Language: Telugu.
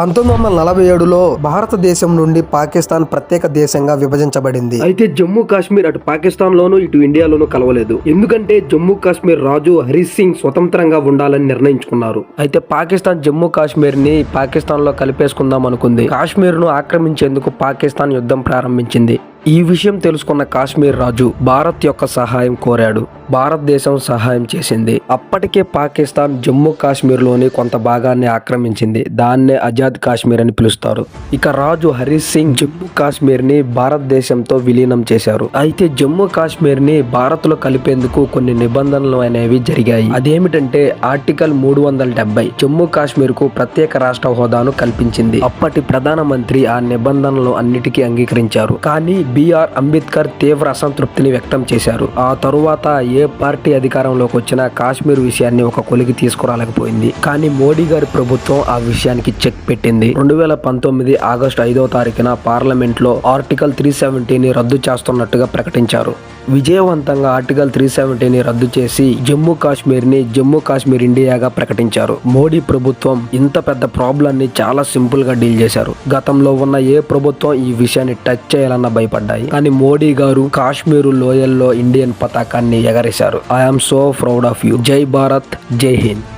పంతొమ్మిది వందల నలభై ఏడులో భారతదేశం నుండి పాకిస్తాన్ ప్రత్యేక దేశంగా విభజించబడింది. అయితే జమ్మూ కాశ్మీర్ అటు పాకిస్తాన్ లోను ఇటు ఇండియాలోనూ కలవలేదు. ఎందుకంటే జమ్మూ కాశ్మీర్ రాజు హరీష్ సింగ్ స్వతంత్రంగా ఉండాలని నిర్ణయించుకున్నారు. అయితే పాకిస్తాన్ జమ్మూ కాశ్మీర్ని పాకిస్తాన్లో కలిపేసుకుందాం అనుకుంది. కాశ్మీర్ను ఆక్రమించేందుకు పాకిస్తాన్ యుద్ధం ప్రారంభించింది. ఈ విషయం తెలుసుకున్న కాశ్మీర్ రాజు భారత్ యొక్క సహాయం కోరాడు. భారతదేశం సహాయం చేసింది. అప్పటికే పాకిస్తాన్ జమ్మూ కాశ్మీర్లోని కొంత భాగాన్ని ఆక్రమించింది. దాన్నే ఆజాద్ కాశ్మీర్ అని పిలుస్తారు. ఇక రాజు హరీష్ సింగ్ జమ్మూ కాశ్మీర్ని భారతదేశంతో విలీనం చేశారు. అయితే జమ్మూ కాశ్మీర్ని భారత్లో కలిపేందుకు కొన్ని నిబంధనలు అనేవి జరిగాయి. అదేమిటంటే ఆర్టికల్ మూడు వందల డెబ్బై జమ్మూ కాశ్మీర్కు ప్రత్యేక రాష్ట్ర హోదాను కల్పించింది. అప్పటి ప్రధానమంత్రి ఆ నిబంధనలు అన్నిటికీ అంగీకరించారు. కానీ బిఆర్ అంబేద్కర్ తీవ్ర అసంతృప్తిని వ్యక్తం చేశారు. ఆ తరువాత ఏ పార్టీ అధికారంలోకి వచ్చినా కాశ్మీర్ విషయాన్ని ఒక కొలికి తీసుకురాలేకపోయింది. కానీ మోడీ గారి ప్రభుత్వం ఆ విషయానికి చెక్ పెట్టింది. రెండు వేల పంతొమ్మిది ఆగస్టు ఐదో తారీఖున పార్లమెంట్లో ఆర్టికల్ త్రీ సెవెంటీని రద్దు చేస్తున్నట్టుగా ప్రకటించారు. విజయవంతంగా ఆర్టికల్ త్రీ సెవెంటీని రద్దు చేసి జమ్మూ కాశ్మీర్ని జమ్మూ కాశ్మీర్ ఇండియాగా ప్రకటించారు. మోడీ ప్రభుత్వం ఇంత పెద్ద ప్రాబ్లం ని చాలా సింపుల్గా డీల్ చేశారు. గతంలో ఉన్న ఏ ప్రభుత్వం ఈ విషయాన్ని టచ్ చేయాలన్న పడ్డాయి. కానీ మోడీ గారు కాశ్మీరు లోయల్లో ఇండియన్ పతాకాన్ని ఎగరేశారు. I'm so proud of you జై భారత్ జై హింద్.